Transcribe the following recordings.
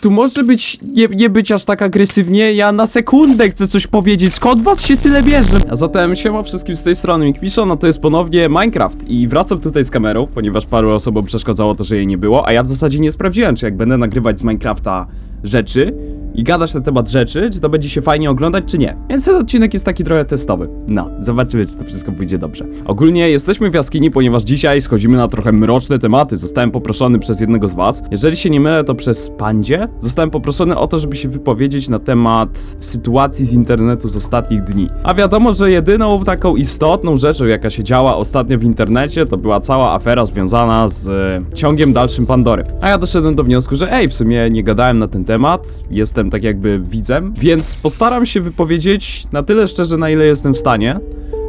tu może być, nie, nie być aż tak agresywnie, ja na sekundę chcę coś powiedzieć, skąd was się tyle bierze? A zatem siema wszystkim z tej strony Mikpiszo, no to jest ponownie Minecraft. I wracam tutaj z kamerą, ponieważ paru osobom przeszkadzało to, że jej nie było, a ja w zasadzie nie sprawdziłem, czy jak będę nagrywać z Minecrafta rzeczy i gadać na temat rzeczy, czy to będzie się fajnie oglądać, czy nie. Więc ten odcinek jest taki trochę testowy. No, zobaczymy, czy to wszystko pójdzie dobrze. Ogólnie jesteśmy w jaskini, ponieważ dzisiaj schodzimy na trochę mroczne tematy. Zostałem poproszony przez jednego z was. Jeżeli się nie mylę, to przez Pandzie. Zostałem poproszony o to, żeby się wypowiedzieć na temat sytuacji z internetu z ostatnich dni. A wiadomo, że jedyną taką istotną rzeczą, jaka się działa ostatnio w internecie, to była cała afera związana z e, ciągiem dalszym Pandory. A ja doszedłem do wniosku, że ej, w sumie nie gadałem na ten temat, jestem tak jakby widzem, więc postaram się wypowiedzieć na tyle szczerze, na ile jestem w stanie,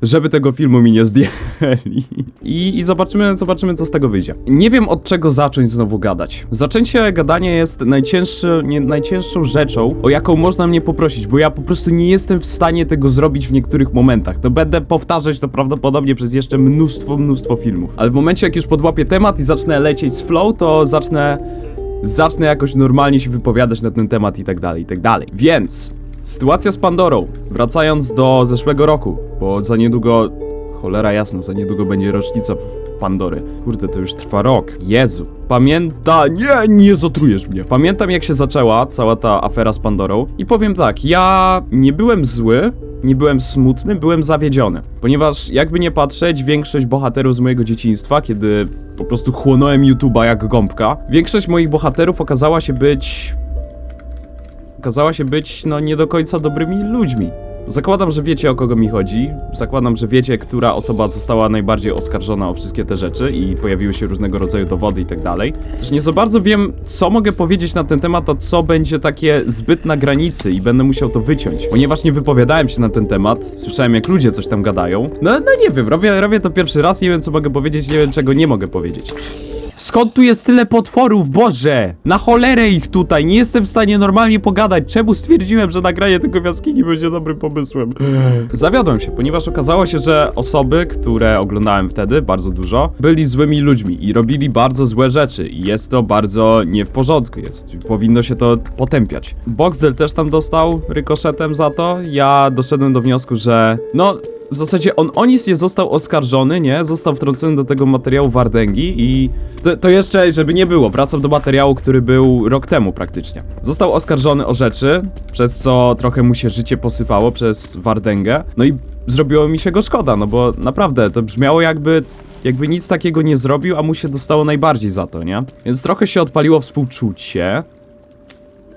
żeby tego filmu mi nie zdjęli. I, I zobaczymy, zobaczymy, co z tego wyjdzie. Nie wiem, od czego zacząć znowu gadać. Zaczęcie gadania jest najcięższy, nie, najcięższą rzeczą, o jaką można mnie poprosić, bo ja po prostu nie jestem w stanie tego zrobić w niektórych momentach. To będę powtarzać to prawdopodobnie przez jeszcze mnóstwo, mnóstwo filmów. Ale w momencie, jak już podłapię temat i zacznę lecieć z flow, to zacznę zacznę jakoś normalnie się wypowiadać na ten temat i tak dalej, i tak dalej. Więc sytuacja z Pandorą, wracając do zeszłego roku, bo za niedługo, cholera jasna, za niedługo będzie rocznica Pandory. Kurde, to już trwa rok. Jezu. Pamięta... Nie, nie zatrujesz mnie. Pamiętam jak się zaczęła cała ta afera z Pandorą i powiem tak, ja nie byłem zły, nie byłem smutny, byłem zawiedziony. Ponieważ jakby nie patrzeć, większość bohaterów z mojego dzieciństwa, kiedy po prostu chłonąłem YouTube'a jak gąbka, większość moich bohaterów okazała się być... Okazała się być, no, nie do końca dobrymi ludźmi. Zakładam, że wiecie o kogo mi chodzi. Zakładam, że wiecie, która osoba została najbardziej oskarżona o wszystkie te rzeczy i pojawiły się różnego rodzaju dowody i tak dalej. Też nie za bardzo wiem, co mogę powiedzieć na ten temat, a co będzie takie zbyt na granicy i będę musiał to wyciąć. Ponieważ nie wypowiadałem się na ten temat, słyszałem jak ludzie coś tam gadają. No, no nie wiem, robię, robię to pierwszy raz, nie wiem co mogę powiedzieć, nie wiem czego nie mogę powiedzieć. Skąd tu jest tyle potworów, Boże? Na cholerę ich tutaj, nie jestem w stanie normalnie pogadać. Czemu stwierdziłem, że nagranie tego w jaskini będzie dobrym pomysłem? Zawiodłem się, ponieważ okazało się, że osoby, które oglądałem wtedy, bardzo dużo, byli złymi ludźmi i robili bardzo złe rzeczy i jest to bardzo nie w porządku, jest, powinno się to potępiać. Boxdel też tam dostał rykoszetem za to, ja doszedłem do wniosku, że no, w zasadzie on o nic nie został oskarżony, nie? Został wtrącony do tego materiału Wardęgi i to, to jeszcze, żeby nie było, wracam do materiału, który był rok temu praktycznie. Został oskarżony o rzeczy, przez co trochę mu się życie posypało przez Wardęgę, no i zrobiło mi się go szkoda, no bo naprawdę to brzmiało jakby jakby nic takiego nie zrobił, a mu się dostało najbardziej za to, nie? Więc trochę się odpaliło współczucie.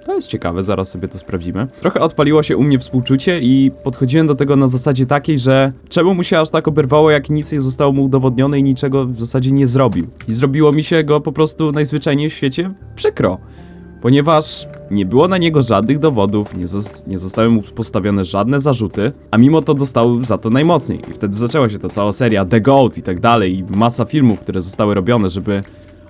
To jest ciekawe, zaraz sobie to sprawdzimy. Trochę odpaliło się u mnie współczucie i podchodziłem do tego na zasadzie takiej, że czemu mu się aż tak oberwało, jak nic nie zostało mu udowodnione i niczego w zasadzie nie zrobił. I zrobiło mi się go po prostu najzwyczajniej w świecie przykro. Ponieważ nie było na niego żadnych dowodów, nie, zos- nie zostały mu postawione żadne zarzuty, a mimo to dostał za to najmocniej. I wtedy zaczęła się ta cała seria The Goat i tak dalej, i masa filmów, które zostały robione, żeby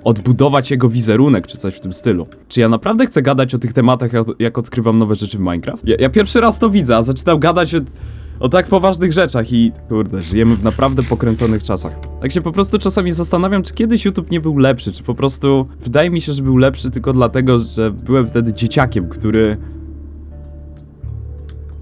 odbudować jego wizerunek, czy coś w tym stylu. Czy ja naprawdę chcę gadać o tych tematach, jak, odkrywam nowe rzeczy w Minecraft? Ja, ja pierwszy raz to widzę, a zaczynam gadać o, o tak poważnych rzeczach i kurde, żyjemy w naprawdę pokręconych czasach. Tak się po prostu czasami zastanawiam, czy kiedyś YouTube nie był lepszy, czy po prostu wydaje mi się, że był lepszy tylko dlatego, że byłem wtedy dzieciakiem, który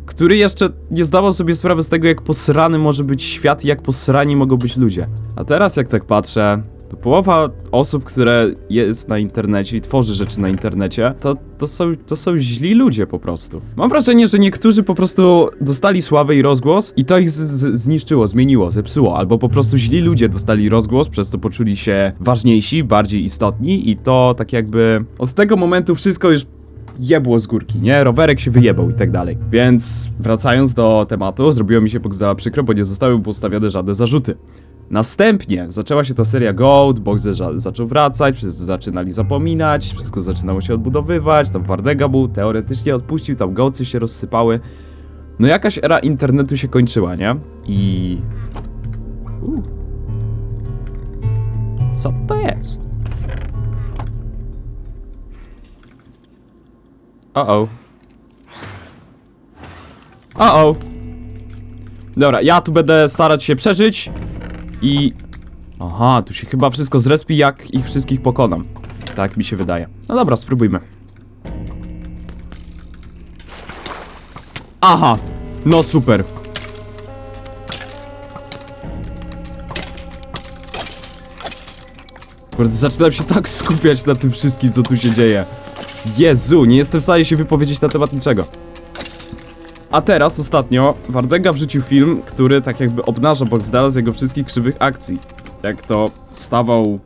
który jeszcze nie zdawał sobie sprawy z tego, jak posrany może być świat i jak posrani mogą być ludzie. A teraz, jak tak patrzę, to połowa osób, które jest na internecie i tworzy rzeczy na internecie, to, to, są, to są źli ludzie po prostu. Mam wrażenie, że niektórzy po prostu dostali sławę i rozgłos i to ich zniszczyło, zmieniło, zepsuło, albo po prostu źli ludzie dostali rozgłos, przez to poczuli się ważniejsi, bardziej istotni i to tak jakby od tego momentu wszystko już jebło z górki, nie? Rowerek się wyjebał i tak dalej. Więc wracając do tematu, zrobiło mi się Boxdela przykro, bo nie zostały postawione żadne zarzuty. Następnie zaczęła się ta seria Gold, Boxer za- zaczął wracać, wszyscy zaczynali zapominać, wszystko zaczynało się odbudowywać, tam Wardega był teoretycznie odpuścił, tam Gołcy się rozsypały. No jakaś era internetu się kończyła, nie? I... U. Co to jest? O-o. O-o. Dobra, ja tu będę starać się przeżyć i... Aha, tu się chyba wszystko zrespi, jak ich wszystkich pokonam. Tak mi się wydaje. No dobra, spróbujmy. Aha! No super. Kurde, zaczynam się tak skupiać na tym wszystkim, co tu się dzieje. Jezu, nie jestem w stanie się wypowiedzieć na temat niczego. A teraz, ostatnio, Wardęga wrzucił film, który tak jakby obnaża Boxdala z jego wszystkich krzywych akcji. Jak to stawał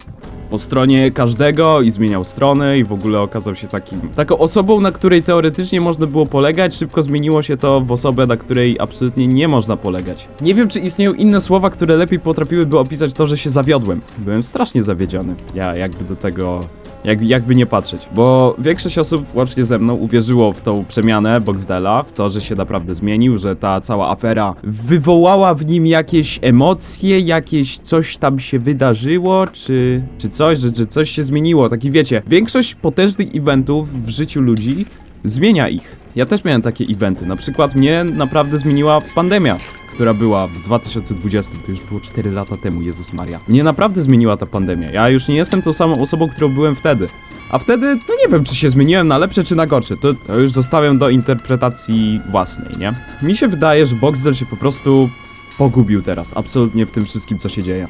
po stronie każdego i zmieniał strony i w ogóle okazał się takim... Taką osobą, na której teoretycznie można było polegać, szybko zmieniło się to w osobę, na której absolutnie nie można polegać. Nie wiem, czy istnieją inne słowa, które lepiej potrafiłyby opisać to, że się zawiodłem. Byłem strasznie zawiedziony. Ja jakby do tego jak, jakby nie patrzeć, bo większość osób łącznie ze mną uwierzyło w tą przemianę Boxdela, w to, że się naprawdę zmienił, że ta cała afera wywołała w nim jakieś emocje, jakieś coś tam się wydarzyło, czy, czy coś, że, że coś się zmieniło, taki wiecie, większość potężnych eventów w życiu ludzi zmienia ich. Ja też miałem takie eventy, na przykład mnie naprawdę zmieniła pandemia która była w 2020, to już było 4 lata temu, Jezus Maria. Mnie naprawdę zmieniła ta pandemia. Ja już nie jestem tą samą osobą, którą byłem wtedy. A wtedy, no nie wiem, czy się zmieniłem na lepsze, czy na gorsze. To, to już zostawiam do interpretacji własnej, nie? Mi się wydaje, że Boxdel się po prostu pogubił teraz, absolutnie w tym wszystkim, co się dzieje.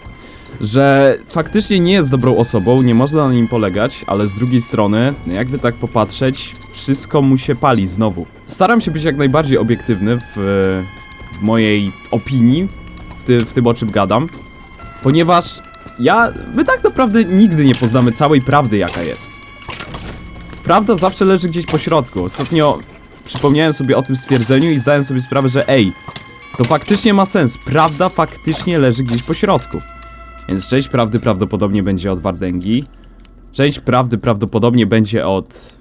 Że faktycznie nie jest dobrą osobą, nie można na nim polegać, ale z drugiej strony, jakby tak popatrzeć, wszystko mu się pali znowu. Staram się być jak najbardziej obiektywny w, w mojej opinii, w, ty, w tym o czym gadam, ponieważ ja, my tak naprawdę nigdy nie poznamy całej prawdy jaka jest. Prawda zawsze leży gdzieś po środku. Ostatnio przypomniałem sobie o tym stwierdzeniu i zdałem sobie sprawę, że ej, to faktycznie ma sens. Prawda faktycznie leży gdzieś po środku. Więc część prawdy prawdopodobnie będzie od Wardęgi. Część prawdy prawdopodobnie będzie od...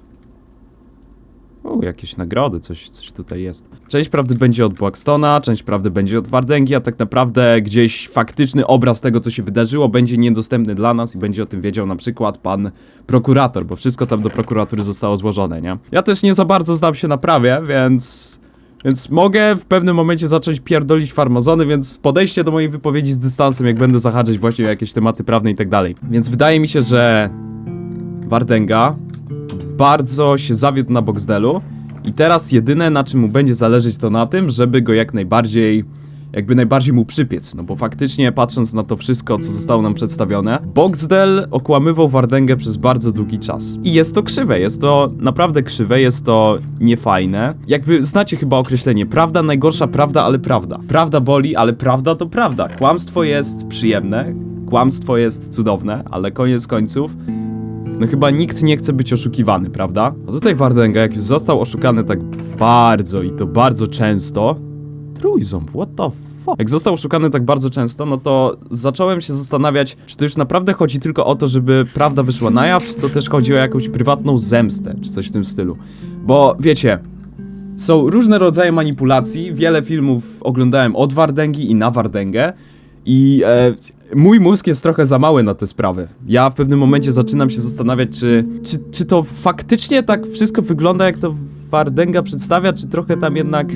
O, jakieś nagrody, coś, coś tutaj jest. Część prawdy będzie od Blackstona, część prawdy będzie od Wardęgi, a tak naprawdę gdzieś faktyczny obraz tego, co się wydarzyło, będzie niedostępny dla nas i będzie o tym wiedział na przykład pan prokurator, bo wszystko tam do prokuratury zostało złożone, nie? Ja też nie za bardzo znam się na prawie, więc... Więc mogę w pewnym momencie zacząć pierdolić farmazony, więc podejście do mojej wypowiedzi z dystansem, jak będę zahaczać właśnie o jakieś tematy prawne i tak dalej. Więc wydaje mi się, że Wardęga bardzo się zawiódł na Boxdelu i teraz jedyne na czym mu będzie zależeć to na tym, żeby go jak najbardziej jakby najbardziej mu przypiec, no bo faktycznie patrząc na to wszystko, co zostało nam przedstawione, Boxdel okłamywał Wardęgę przez bardzo długi czas. I jest to krzywe, jest to naprawdę krzywe, jest to niefajne. Jakby znacie chyba określenie, prawda najgorsza prawda, ale prawda. Prawda boli, ale prawda to prawda. Kłamstwo jest przyjemne, kłamstwo jest cudowne, ale koniec końców no chyba nikt nie chce być oszukiwany, prawda? No tutaj Wardęga, jak już został oszukany tak bardzo i to bardzo często... Trójząb, what the fuck? Jak został oszukany tak bardzo często, no to zacząłem się zastanawiać, czy to już naprawdę chodzi tylko o to, żeby prawda wyszła na jaw, czy to też chodzi o jakąś prywatną zemstę, czy coś w tym stylu. Bo wiecie, są różne rodzaje manipulacji, wiele filmów oglądałem od Wardęgi i na Wardęgę i e, mój mózg jest trochę za mały na te sprawy. Ja w pewnym momencie zaczynam się zastanawiać, czy, czy, czy to faktycznie tak wszystko wygląda, jak to Wardęga przedstawia, czy trochę tam jednak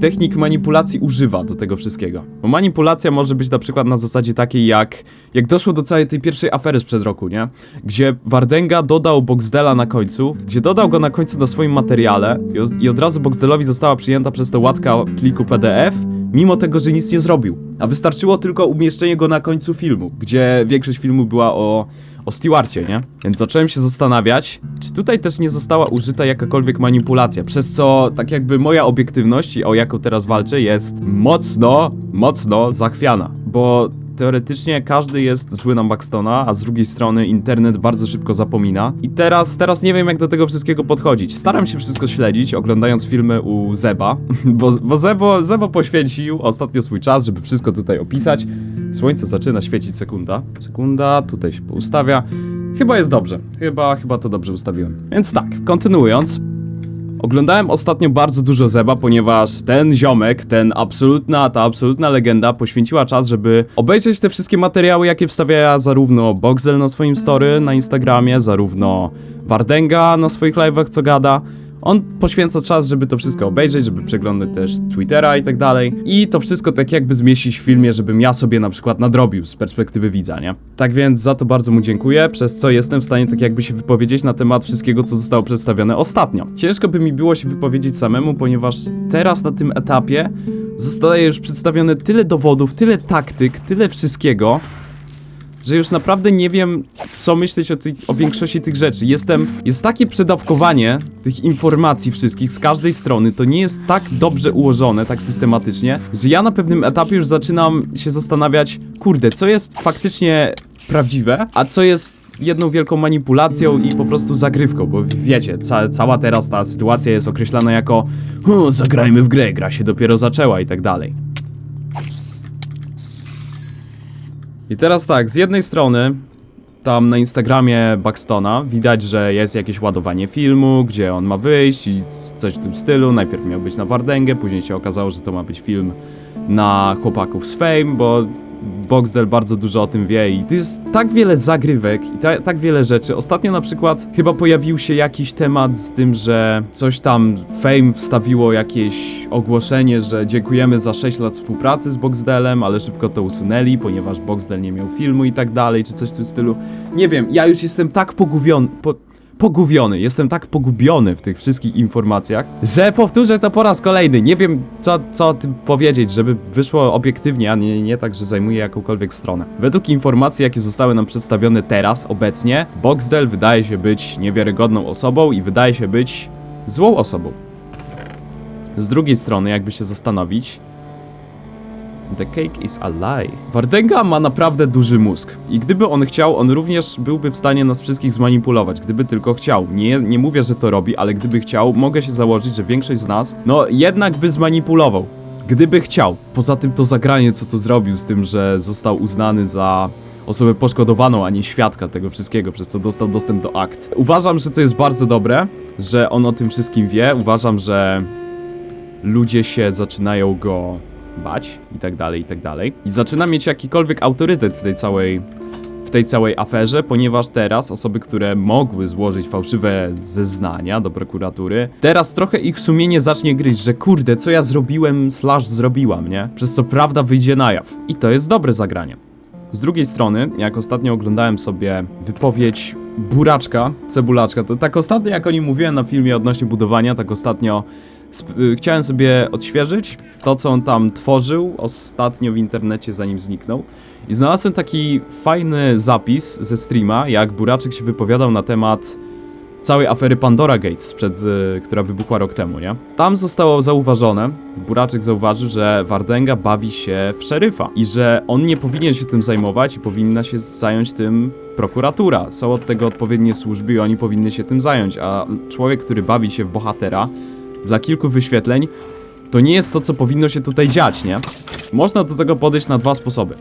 technik manipulacji używa do tego wszystkiego. Bo manipulacja może być na przykład na zasadzie takiej jak jak doszło do całej tej pierwszej afery sprzed roku, nie? Gdzie Wardęga dodał Boxdela na końcu, gdzie dodał go na końcu na swoim materiale i, od- i od razu Boxdelowi została przyjęta przez to łatka pliku PDF, mimo tego, że nic nie zrobił. A wystarczyło tylko umieszczenie go na końcu filmu, gdzie większość filmu była o o Stewarcie, nie? Więc zacząłem się zastanawiać, czy tutaj też nie została użyta jakakolwiek manipulacja, przez co tak jakby moja obiektywność, o jaką teraz walczę, jest mocno, mocno zachwiana, bo teoretycznie każdy jest zły na Buxtona, a z drugiej strony internet bardzo szybko zapomina. I teraz, teraz nie wiem jak do tego wszystkiego podchodzić. Staram się wszystko śledzić, oglądając filmy u Zeba, bo, bo Zebo, Zebo poświęcił ostatnio swój czas, żeby wszystko tutaj opisać. Słońce zaczyna świecić sekunda. Sekunda, tutaj się poustawia. Chyba jest dobrze. Chyba, chyba to dobrze ustawiłem. Więc tak, kontynuując. Oglądałem ostatnio bardzo dużo Zeba, ponieważ ten ziomek, ten absolutna, ta absolutna legenda poświęciła czas, żeby obejrzeć te wszystkie materiały, jakie wstawia zarówno Boxel na swoim story na Instagramie, zarówno Wardęga na swoich live'ach, co gada, On poświęca czas, żeby to wszystko obejrzeć, żeby przeglądać też Twittera i tak dalej. I to wszystko tak jakby zmieścić w filmie, żebym ja sobie na przykład nadrobił z perspektywy widza, nie? Tak więc za to bardzo mu dziękuję, przez co jestem w stanie tak jakby się wypowiedzieć na temat wszystkiego, co zostało przedstawione ostatnio. Ciężko by mi było się wypowiedzieć samemu, ponieważ teraz na tym etapie zostaje już przedstawione tyle dowodów, tyle taktyk, tyle wszystkiego, że już naprawdę nie wiem, co myśleć o, tych, o większości tych rzeczy. Jestem, jest takie przedawkowanie tych informacji wszystkich z każdej strony, to nie jest tak dobrze ułożone, tak systematycznie, że ja na pewnym etapie już zaczynam się zastanawiać, kurde, co jest faktycznie prawdziwe, a co jest jedną wielką manipulacją i po prostu zagrywką, bo wiecie, ca cała teraz ta sytuacja jest określana jako zagrajmy w grę, gra się dopiero zaczęła i tak dalej. I teraz tak, z jednej strony tam na Instagramie Buxtona widać, że jest jakieś ładowanie filmu, gdzie on ma wyjść i coś w tym stylu. Najpierw miał być na Wardęgę, później się okazało, że to ma być film na chłopaków z Fame, bo Boxdel bardzo dużo o tym wie i to jest tak wiele zagrywek i ta, tak wiele rzeczy. Ostatnio na przykład chyba pojawił się jakiś temat z tym, że coś tam Fame wstawiło jakieś ogłoszenie, że dziękujemy za 6 lat współpracy z Boxdelem, ale szybko to usunęli, ponieważ Boxdel nie miał filmu i tak dalej, czy coś w tym stylu. Nie wiem, ja już jestem tak pogubiony, po, pogubiony, jestem tak pogubiony w tych wszystkich informacjach, że powtórzę to po raz kolejny. Nie wiem, co, co powiedzieć, żeby wyszło obiektywnie, a nie, nie tak, że zajmuje jakąkolwiek stronę. Według informacji, jakie zostały nam przedstawione teraz, obecnie, Boxdel wydaje się być niewiarygodną osobą i wydaje się być złą osobą. Z drugiej strony, jakby się zastanowić, The cake is a lie. Wardenga ma naprawdę duży mózg. I gdyby on chciał, on również byłby w stanie nas wszystkich zmanipulować, gdyby tylko chciał. Nie, nie mówię, że to robi, ale gdyby chciał, mogę się założyć, że większość z nas, no jednak by zmanipulował. Gdyby chciał. Poza tym to zagranie, co to zrobił z tym, że został uznany za osobę poszkodowaną, a nie świadka tego wszystkiego, przez co dostał dostęp do akt. Uważam, że to jest bardzo dobre, że on o tym wszystkim wie. Uważam, że ludzie się zaczynają go bać i tak dalej, i tak dalej. I zaczyna mieć jakikolwiek autorytet w tej całej w tej całej aferze, ponieważ teraz osoby, które mogły złożyć fałszywe zeznania do prokuratury, teraz trochę ich sumienie zacznie gryźć, że kurde, co ja zrobiłem, slash zrobiłam, nie? Przez co prawda wyjdzie na jaw. I to jest dobre zagranie. Z drugiej strony, jak ostatnio oglądałem sobie wypowiedź Buraczka, Cebulaczka, to tak ostatnio jak o nim mówiłem na filmie odnośnie budowania, tak ostatnio chciałem sobie odświeżyć to, co on tam tworzył ostatnio w internecie, zanim zniknął. I znalazłem taki fajny zapis ze streama, jak Buraczek się wypowiadał na temat całej afery Pandora Gate, sprzed, y, która wybuchła rok temu, nie? Tam zostało zauważone, Buraczek zauważył, że Wardenga bawi się w szeryfa i że on nie powinien się tym zajmować i powinna się zająć tym prokuratura. Są od tego odpowiednie służby i oni powinny się tym zająć, a człowiek, który bawi się w bohatera dla kilku wyświetleń, to nie jest to, co powinno się tutaj dziać, nie? Można do tego podejść na dwa sposoby.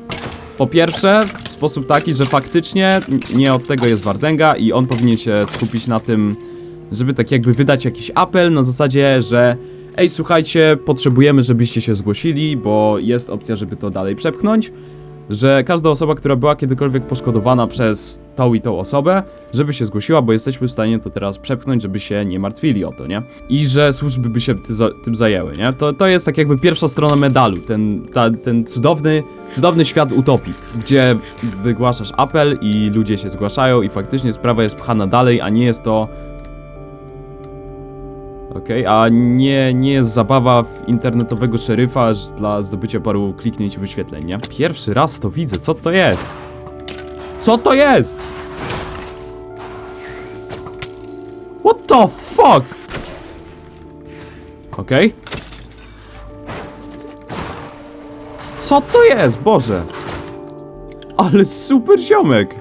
Po pierwsze, w sposób taki, że faktycznie nie od tego jest Wardenga i on powinien się skupić na tym, żeby tak jakby wydać jakiś apel na zasadzie, że ej, słuchajcie, potrzebujemy, żebyście się zgłosili, bo jest opcja, żeby to dalej przepchnąć, że każda osoba, która była kiedykolwiek poszkodowana przez tą i tą osobę, żeby się zgłosiła, bo jesteśmy w stanie to teraz przepchnąć, żeby się nie martwili o to, nie? I że służby by się ty za, tym zajęły, nie? To, to jest tak jakby pierwsza strona medalu, ten, ta, ten cudowny, cudowny świat utopii, gdzie wygłaszasz apel i ludzie się zgłaszają i faktycznie sprawa jest pchana dalej, a nie jest to Okej, a nie, nie jest zabawa w internetowego szeryfa dla zdobycia paru kliknięć i wyświetleń, nie? Pierwszy raz to widzę, co to jest? Co to jest? What the fuck? Okej. Co to jest, Boże? Ale super ziomek!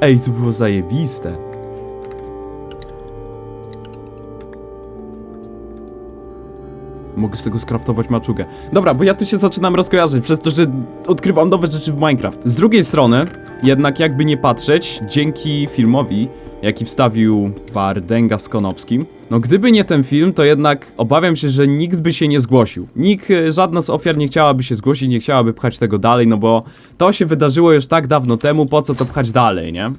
Ej, to było zajebiste. Mogę z tego skraftować maczugę. Dobra, bo ja tu się zaczynam rozkojarzyć przez to, że odkrywam nowe rzeczy w Minecraft. Z drugiej strony, jednak jakby nie patrzeć, dzięki filmowi, jaki wstawił Wardenga z Konopskim, no gdyby nie ten film, to jednak obawiam się, że nikt by się nie zgłosił. Nikt, e, żadna z ofiar nie chciałaby się zgłosić, nie chciałaby pchać tego dalej, no bo to się wydarzyło już tak dawno temu, po co to pchać dalej, nie?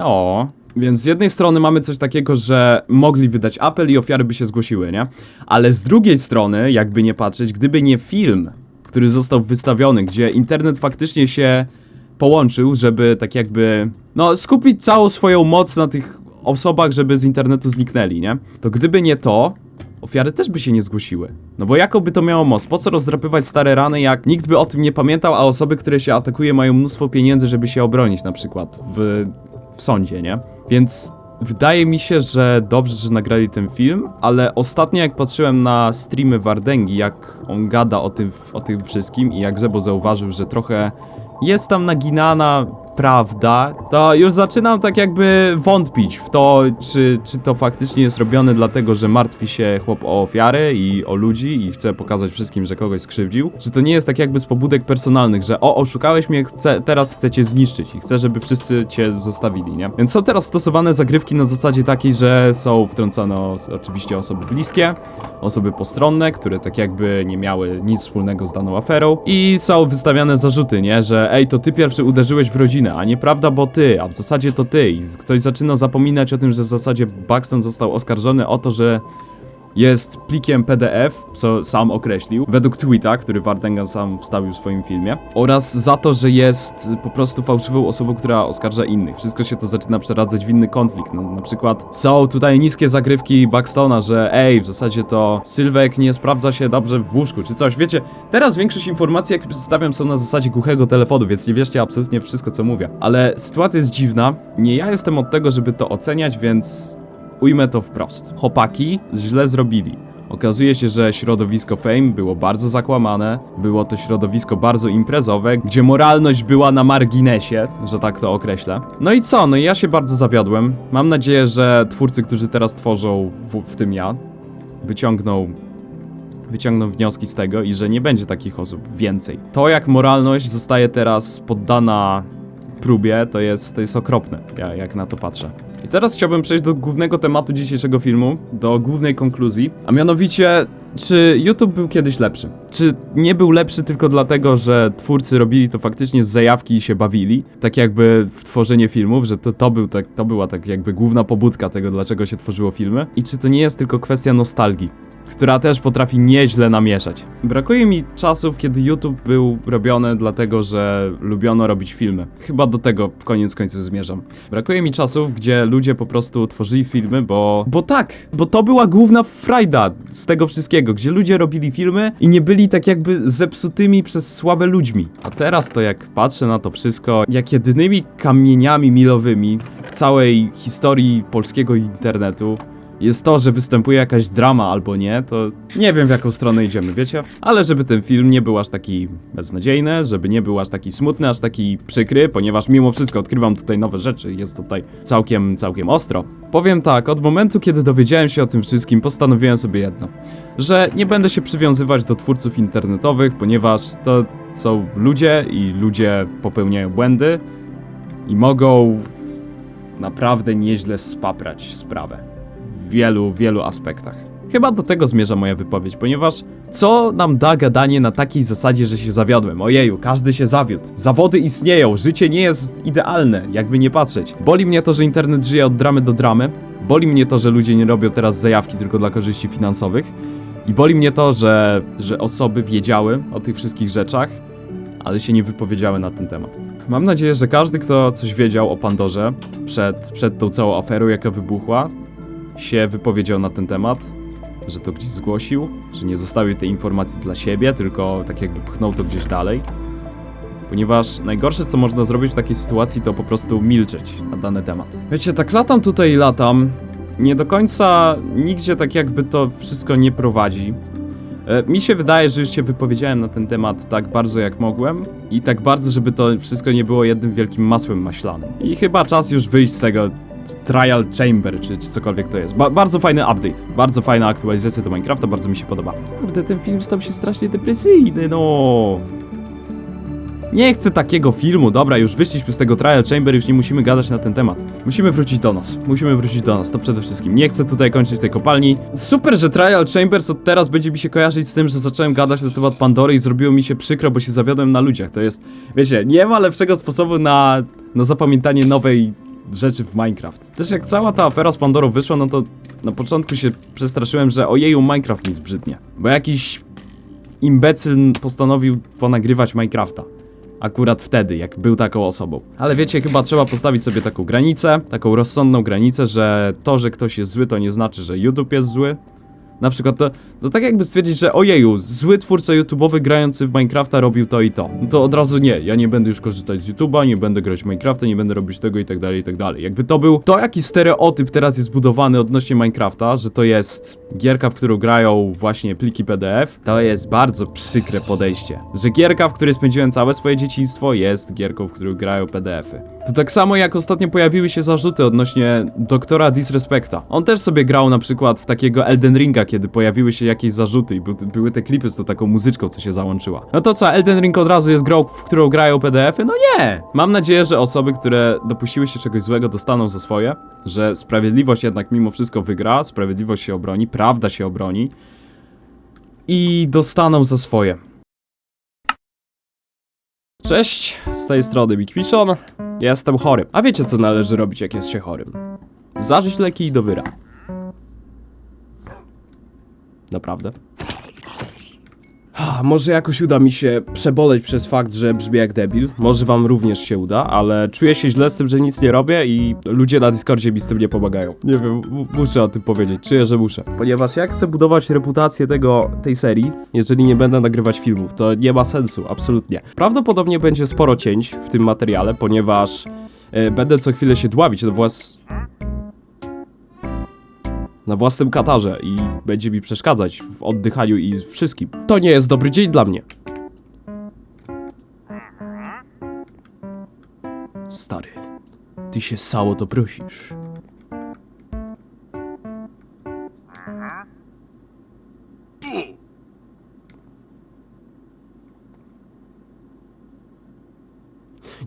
O, Więc z jednej strony mamy coś takiego, że mogli wydać apel i ofiary by się zgłosiły, nie? Ale z drugiej strony, jakby nie patrzeć, gdyby nie film, który został wystawiony, gdzie internet faktycznie się połączył, żeby tak jakby, no, skupić całą swoją moc na tych osobach, żeby z internetu zniknęli, nie? To gdyby nie to, ofiary też by się nie zgłosiły. No bo jaką by to miało moc? Po co rozdrapywać stare rany, jak nikt by o tym nie pamiętał, a osoby, które się atakuje, mają mnóstwo pieniędzy, żeby się obronić, na przykład w, w sądzie, nie? Więc wydaje mi się, że dobrze, że nagrali ten film, ale ostatnio jak patrzyłem na streamy Wardęgi, jak on gada o tym, o tym wszystkim i jak Zebo zauważył, że trochę jest tam naginana prawda, to już zaczynam tak jakby wątpić w to, czy, czy to faktycznie jest robione dlatego, że martwi się chłop o ofiary i o ludzi i chce pokazać wszystkim, że kogoś skrzywdził, czy to nie jest tak jakby z pobudek personalnych, że o, oszukałeś mnie, chcę, teraz chcę cię zniszczyć i chcę, żeby wszyscy cię zostawili, nie? Więc są teraz stosowane zagrywki na zasadzie takiej, że są wtrącone o, oczywiście osoby bliskie, osoby postronne, które tak jakby nie miały nic wspólnego z daną aferą i są wystawiane zarzuty, nie? Że ej, to ty pierwszy uderzyłeś w rodzinę, a nieprawda, bo ty, a w zasadzie to ty. I ktoś zaczyna zapominać o tym, że w zasadzie Buxton został oskarżony o to, że jest plikiem PDF, co sam określił, według tweeta, który Wartenga sam wstawił w swoim filmie, oraz za to, że jest po prostu fałszywą osobą, która oskarża innych. Wszystko się to zaczyna przeradzać w inny konflikt. No, na przykład są tutaj niskie zagrywki Buxtona, że ej, w zasadzie to Sylwek nie sprawdza się dobrze w łóżku, czy coś. Wiecie, teraz większość informacji, jakie przedstawiam, są na zasadzie głuchego telefonu, więc nie wierzcie absolutnie wszystko, co mówię. Ale sytuacja jest dziwna. Nie ja jestem od tego, żeby to oceniać, więc Ujmę to wprost. Chłopaki źle zrobili. Okazuje się, że środowisko Fame było bardzo zakłamane, było to środowisko bardzo imprezowe, gdzie moralność była na marginesie, że tak to określę. No i co? No i ja się bardzo zawiodłem. Mam nadzieję, że twórcy, którzy teraz tworzą, w, w tym ja, wyciągną wyciągną wnioski z tego i że nie będzie takich osób więcej. To jak moralność zostaje teraz poddana próbie, to jest, to jest okropne, ja, jak na to patrzę. I teraz chciałbym przejść do głównego tematu dzisiejszego filmu, do głównej konkluzji, a mianowicie, czy YouTube był kiedyś lepszy? Czy nie był lepszy tylko dlatego, że twórcy robili to faktycznie z zajawki i się bawili, tak jakby w tworzenie filmów, że to, to, był tak, to była tak jakby główna pobudka tego, dlaczego się tworzyło filmy? I czy to nie jest tylko kwestia nostalgii? Która też potrafi nieźle namieszać. Brakuje mi czasów, kiedy YouTube był robiony dlatego, że lubiono robić filmy. Chyba do tego koniec końców zmierzam. Brakuje mi czasów, gdzie ludzie po prostu tworzyli filmy, bo... Bo tak, bo to była główna frajda z tego wszystkiego, gdzie ludzie robili filmy i nie byli tak jakby zepsutymi przez sławę ludźmi. A teraz to jak patrzę na to wszystko, jak jedynymi kamieniami milowymi w całej historii polskiego internetu jest to, że występuje jakaś drama albo nie, to nie wiem w jaką stronę idziemy, wiecie? Ale żeby ten film nie był aż taki beznadziejny, żeby nie był aż taki smutny, aż taki przykry, ponieważ mimo wszystko odkrywam tutaj nowe rzeczy, jest tutaj całkiem, całkiem ostro. Powiem tak, od momentu kiedy dowiedziałem się o tym wszystkim, postanowiłem sobie jedno, że nie będę się przywiązywać do twórców internetowych, ponieważ to są ludzie i ludzie popełniają błędy i mogą naprawdę nieźle spaprać sprawę wielu, wielu aspektach. Chyba do tego zmierza moja wypowiedź, ponieważ co nam da gadanie na takiej zasadzie, że się zawiodłem? Ojeju, każdy się zawiódł. Zawody istnieją, życie nie jest idealne, jakby nie patrzeć. Boli mnie to, że internet żyje od dramy do dramy. Boli mnie to, że ludzie nie robią teraz zajawki tylko dla korzyści finansowych. I boli mnie to, że, że osoby wiedziały o tych wszystkich rzeczach, ale się nie wypowiedziały na ten temat. Mam nadzieję, że każdy, kto coś wiedział o Pandorze przed, przed tą całą aferą, jaka wybuchła, się wypowiedział na ten temat, że to gdzieś zgłosił, że nie zostawił tej informacji dla siebie, tylko tak jakby pchnął to gdzieś dalej. Ponieważ najgorsze, co można zrobić w takiej sytuacji, to po prostu milczeć na dany temat. Wiecie, tak latam tutaj i latam, nie do końca nigdzie tak jakby to wszystko nie prowadzi. E, Mi się wydaje, że już się wypowiedziałem na ten temat tak bardzo jak mogłem i tak bardzo, żeby to wszystko nie było jednym wielkim masłem maślanym. I chyba czas już wyjść z tego Trial Chamber, czy, czy cokolwiek to jest. Ba bardzo fajny update, bardzo fajna aktualizacja do Minecrafta, bardzo mi się podoba. Kurde, ten film stał się strasznie depresyjny, no. Nie chcę takiego filmu, dobra, już wyszliśmy z tego Trial Chamber, już nie musimy gadać na ten temat. Musimy wrócić do nas, musimy wrócić do nas, to przede wszystkim. Nie chcę tutaj kończyć tej kopalni. Super, że Trial Chambers od teraz będzie mi się kojarzyć z tym, że zacząłem gadać na temat Pandory i zrobiło mi się przykro, bo się zawiodłem na ludziach. To jest, wiecie, nie ma lepszego sposobu na, na zapamiętanie nowej rzeczy w Minecraft. Też jak cała ta afera z Pandorą wyszła, no to na początku się przestraszyłem, że ojeju Minecraft mi zbrzydnie. Bo jakiś imbecyl postanowił ponagrywać Minecrafta. Akurat wtedy, jak był taką osobą. Ale wiecie, chyba trzeba postawić sobie taką granicę, taką rozsądną granicę, że to, że ktoś jest zły, to nie znaczy, że YouTube jest zły. Na przykład to, to tak jakby stwierdzić, że ojeju, zły twórca YouTube'owy grający w Minecrafta robił to i to. No to od razu nie, ja nie będę już korzystać z YouTube'a, nie będę grać w Minecrafta, nie będę robić tego i tak dalej, i tak dalej. Jakby to był, to jaki stereotyp teraz jest budowany odnośnie Minecrafta, że to jest gierka, w którą grają właśnie pliki PDF, to jest bardzo przykre podejście. Że gierka, w której spędziłem całe swoje dzieciństwo jest gierką, w której grają PDF-y. To tak samo jak ostatnio pojawiły się zarzuty odnośnie doktora Disrespecta. On też sobie grał na przykład w takiego Elden Ringa, kiedy pojawiły się jakieś zarzuty i był, były te klipy z tą taką muzyczką, co się załączyła. No to co, Elden Ring od razu jest grą, w którą grają PDF-y? No nie! Mam nadzieję, że osoby, które dopuściły się czegoś złego, dostaną za swoje, że sprawiedliwość jednak mimo wszystko wygra, sprawiedliwość się obroni, prawda się obroni i dostaną za swoje. Cześć, z tej strony Big Piszon. Ja jestem chory. A wiecie co należy robić jak jest się chorym? Zażyć leki i do wyra. Naprawdę? Może jakoś uda mi się przeboleć przez fakt, że brzmię jak debil. Może wam również się uda, ale czuję się źle z tym, że nic nie robię i ludzie na Discordzie mi z tym nie pomagają. Nie wiem, mu- muszę o tym powiedzieć, czuję, że muszę. Ponieważ jak chcę budować reputację tego, tej serii, jeżeli nie będę nagrywać filmów, to nie ma sensu, absolutnie. Prawdopodobnie będzie sporo cięć w tym materiale, ponieważ e, będę co chwilę się dławić na włas... Na własnym katarze i będzie mi przeszkadzać w oddychaniu i wszystkim. To nie jest dobry dzień dla mnie. Stary, ty się sało to prosisz.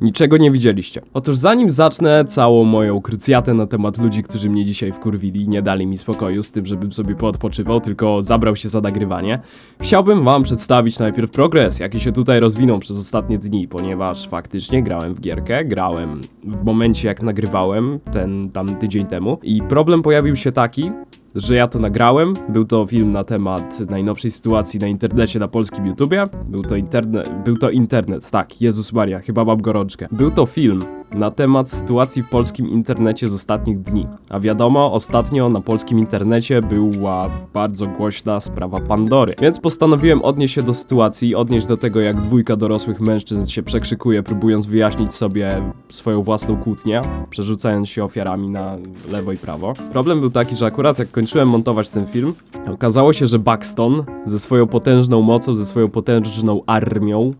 Niczego nie widzieliście. Otóż zanim zacznę całą moją krucjatę na temat ludzi, którzy mnie dzisiaj wkurwili i nie dali mi spokoju z tym, żebym sobie poodpoczywał, tylko zabrał się za nagrywanie, chciałbym wam przedstawić najpierw progres, jaki się tutaj rozwinął przez ostatnie dni, ponieważ faktycznie grałem w gierkę, grałem w momencie jak nagrywałem ten tam tydzień temu i problem pojawił się taki, że ja to nagrałem. Był to film na temat najnowszej sytuacji na internecie na polskim YouTubie. Był to internet, był to internet, tak, Jezus Maria, chyba mam gorączkę. Był to film na temat sytuacji w polskim internecie z ostatnich dni. A wiadomo, ostatnio na polskim internecie była bardzo głośna sprawa Pandory. Więc postanowiłem odnieść się do sytuacji, odnieść do tego, jak dwójka dorosłych mężczyzn się przekrzykuje, próbując wyjaśnić sobie swoją własną kłótnię, przerzucając się ofiarami na lewo i prawo. Problem był taki, że akurat jak kończyłem montować ten film, okazało się, że Buxton ze swoją potężną mocą, ze swoją potężną armią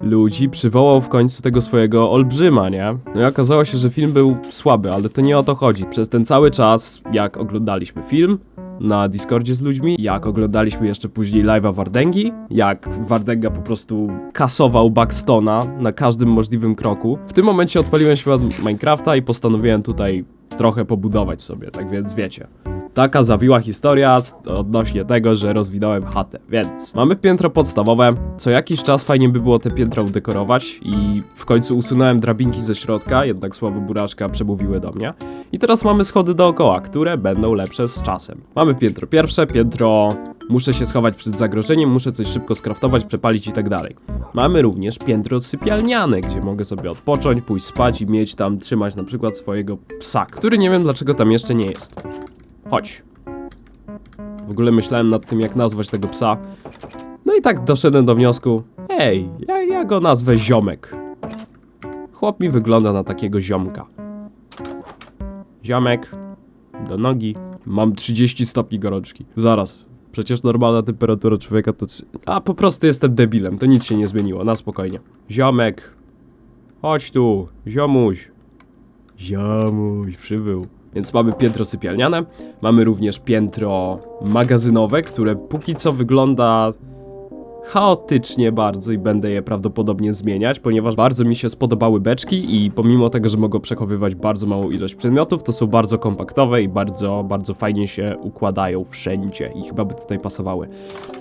ludzi przywołał w końcu tego swojego olbrzyma, nie? No i okazało się, że film był słaby, ale to nie o to chodzi. Przez ten cały czas, jak oglądaliśmy film na Discordzie z ludźmi, jak oglądaliśmy jeszcze później live'a Wardęgi, jak Wardęga po prostu kasował Buxtona na każdym możliwym kroku. W tym momencie odpaliłem świat Minecrafta i postanowiłem tutaj trochę pobudować sobie, tak więc wiecie. Taka zawiła historia odnośnie tego, że rozwinąłem chatę. Więc mamy piętro podstawowe. Co jakiś czas fajnie by było te piętra udekorować i w końcu usunąłem drabinki ze środka, jednak słowo buraszka przemówiły do mnie. I teraz mamy schody dookoła, które będą lepsze z czasem. Mamy piętro pierwsze, piętro muszę się schować przed zagrożeniem, muszę coś szybko skraftować, przepalić i tak dalej. Mamy również piętro sypialniane, gdzie mogę sobie odpocząć, pójść spać i mieć tam trzymać na przykład swojego psa, który nie wiem dlaczego tam jeszcze nie jest. Chodź. W ogóle myślałem nad tym, jak nazwać tego psa. No i tak doszedłem do wniosku, ej, ja, ja go nazwę Ziomek. Chłop mi wygląda na takiego ziomka. Ziomek, do nogi. Mam 30 stopni gorączki. Zaraz. Przecież normalna temperatura człowieka to... A, po prostu jestem debilem, to nic się nie zmieniło, na spokojnie. Ziomek. Chodź tu, ziomuś. Ziomuś, przybył. Więc mamy piętro sypialniane, mamy również piętro magazynowe, które póki co wygląda chaotycznie bardzo i będę je prawdopodobnie zmieniać, ponieważ bardzo mi się spodobały beczki i pomimo tego, że mogą przechowywać bardzo małą ilość przedmiotów, to są bardzo kompaktowe i bardzo, bardzo fajnie się układają wszędzie i chyba by tutaj pasowały.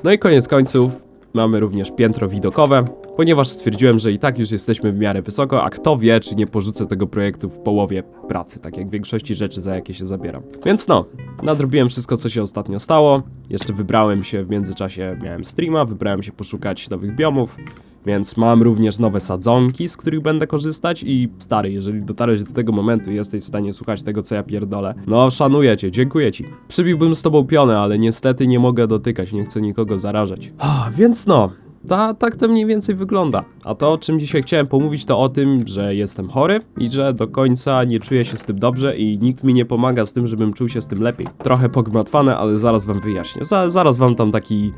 No i koniec końców mamy również piętro widokowe, ponieważ stwierdziłem, że i tak już jesteśmy w miarę wysoko, a kto wie, czy nie porzucę tego projektu w połowie pracy, tak jak większości rzeczy, za jakie się zabieram. Więc no, nadrobiłem wszystko, co się ostatnio stało. Jeszcze wybrałem się w międzyczasie, miałem streama, wybrałem się poszukać nowych biomów. Więc mam również nowe sadzonki, z których będę korzystać i stary, jeżeli dotarłeś do tego momentu i jesteś w stanie słuchać tego, co ja pierdolę, no szanuję cię, dziękuję ci. Przybiłbym z tobą pionę, ale niestety nie mogę dotykać, nie chcę nikogo zarażać. Ah, więc no, ta, tak to mniej więcej wygląda. A to, o czym dzisiaj chciałem pomówić, to o tym, że jestem chory i że do końca nie czuję się z tym dobrze i nikt mi nie pomaga z tym, żebym czuł się z tym lepiej. Trochę pogmatwane, ale zaraz wam wyjaśnię. Za, zaraz wam tam taki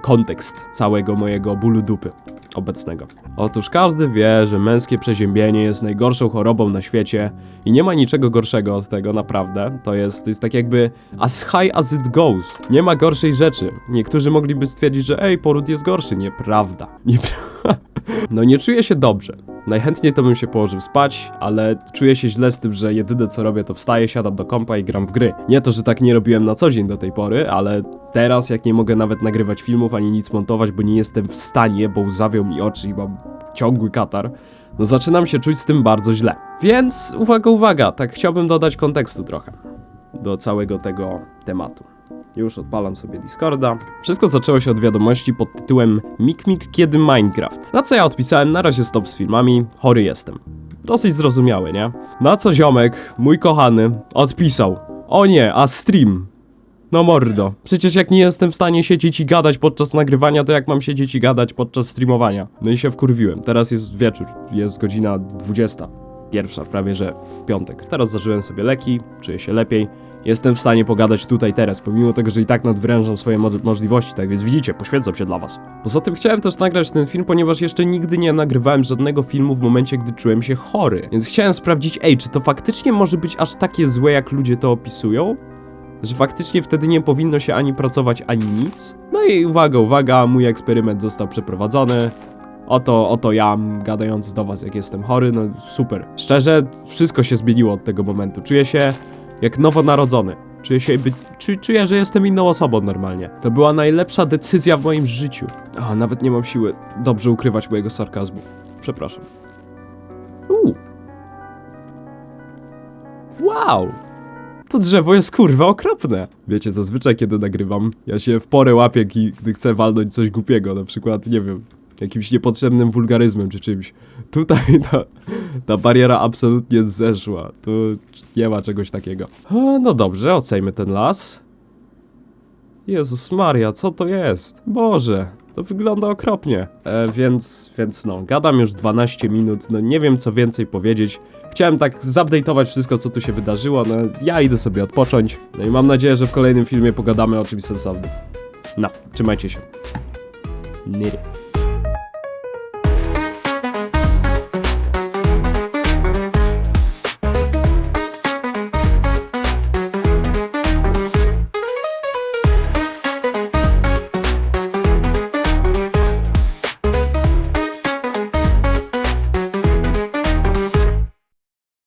kontekst całego mojego bólu dupy obecnego. Otóż każdy wie, że męskie przeziębienie jest najgorszą chorobą na świecie i nie ma niczego gorszego od tego, naprawdę. To jest, to jest tak jakby as high as it goes. Nie ma gorszej rzeczy. Niektórzy mogliby stwierdzić, że ej, poród jest gorszy. Nieprawda. Nieprawda. No nie czuję się dobrze. Najchętniej to bym się położył spać, ale czuję się źle z tym, że jedyne co robię to wstaję, siadam do kompa i gram w gry. Nie to, że tak nie robiłem na co dzień do tej pory, ale teraz jak nie mogę nawet nagrywać filmów ani nic montować, bo nie jestem w stanie, bo łzawią mi oczy i mam ciągły katar, no zaczynam się czuć z tym bardzo źle. Więc uwaga, uwaga, tak chciałbym dodać kontekstu trochę do całego tego tematu. Już odpalam sobie Discorda. Wszystko zaczęło się od wiadomości pod tytułem Mik Mik kiedy Minecraft. Na co ja odpisałem, na razie stop z filmami, chory jestem. Dosyć zrozumiałe, nie? Na co ziomek, mój kochany, odpisał. O nie, a stream. No mordo. Przecież jak nie jestem w stanie siedzieć i gadać podczas nagrywania, to jak mam siedzieć i gadać podczas streamowania? No i się wkurwiłem. Teraz jest wieczór, jest godzina 20. Pierwsza, prawie że w piątek. Teraz zażyłem sobie leki, czuję się lepiej. Jestem w stanie pogadać tutaj teraz, pomimo tego, że i tak nadwyrężam swoje mo możliwości, tak więc widzicie, poświęcam się dla was. Poza tym chciałem też nagrać ten film, ponieważ jeszcze nigdy nie nagrywałem żadnego filmu w momencie, gdy czułem się chory. Więc chciałem sprawdzić, ej, czy to faktycznie może być aż takie złe, jak ludzie to opisują? Że faktycznie wtedy nie powinno się ani pracować, ani nic? No i uwaga, uwaga, mój eksperyment został przeprowadzony. Oto, oto ja, gadający do was, jak jestem chory, no super. Szczerze, wszystko się zmieniło od tego momentu. Czuję się jak nowonarodzony. Czuję się, jakby, czu, czuję, że jestem inną osobą normalnie. To była najlepsza decyzja w moim życiu. A, nawet nie mam siły dobrze ukrywać mojego sarkazmu. Przepraszam. Uuu. Wow! To drzewo jest kurwa okropne. Wiecie, zazwyczaj kiedy nagrywam, ja się w porę łapię, gdy chcę walnąć coś głupiego, na przykład, nie wiem, jakimś niepotrzebnym wulgaryzmem czy czymś. Tutaj ta, ta bariera absolutnie zeszła. Tu nie ma czegoś takiego. No dobrze, ocejmy ten las. Jezus Maria, co to jest? Boże, to wygląda okropnie. E, więc, więc no, gadam już 12 minut, no nie wiem co więcej powiedzieć. Chciałem tak zupdate'ować wszystko, co tu się wydarzyło, no ja idę sobie odpocząć. No i mam nadzieję, że w kolejnym filmie pogadamy o czymś sensownym. No, trzymajcie się. Nie.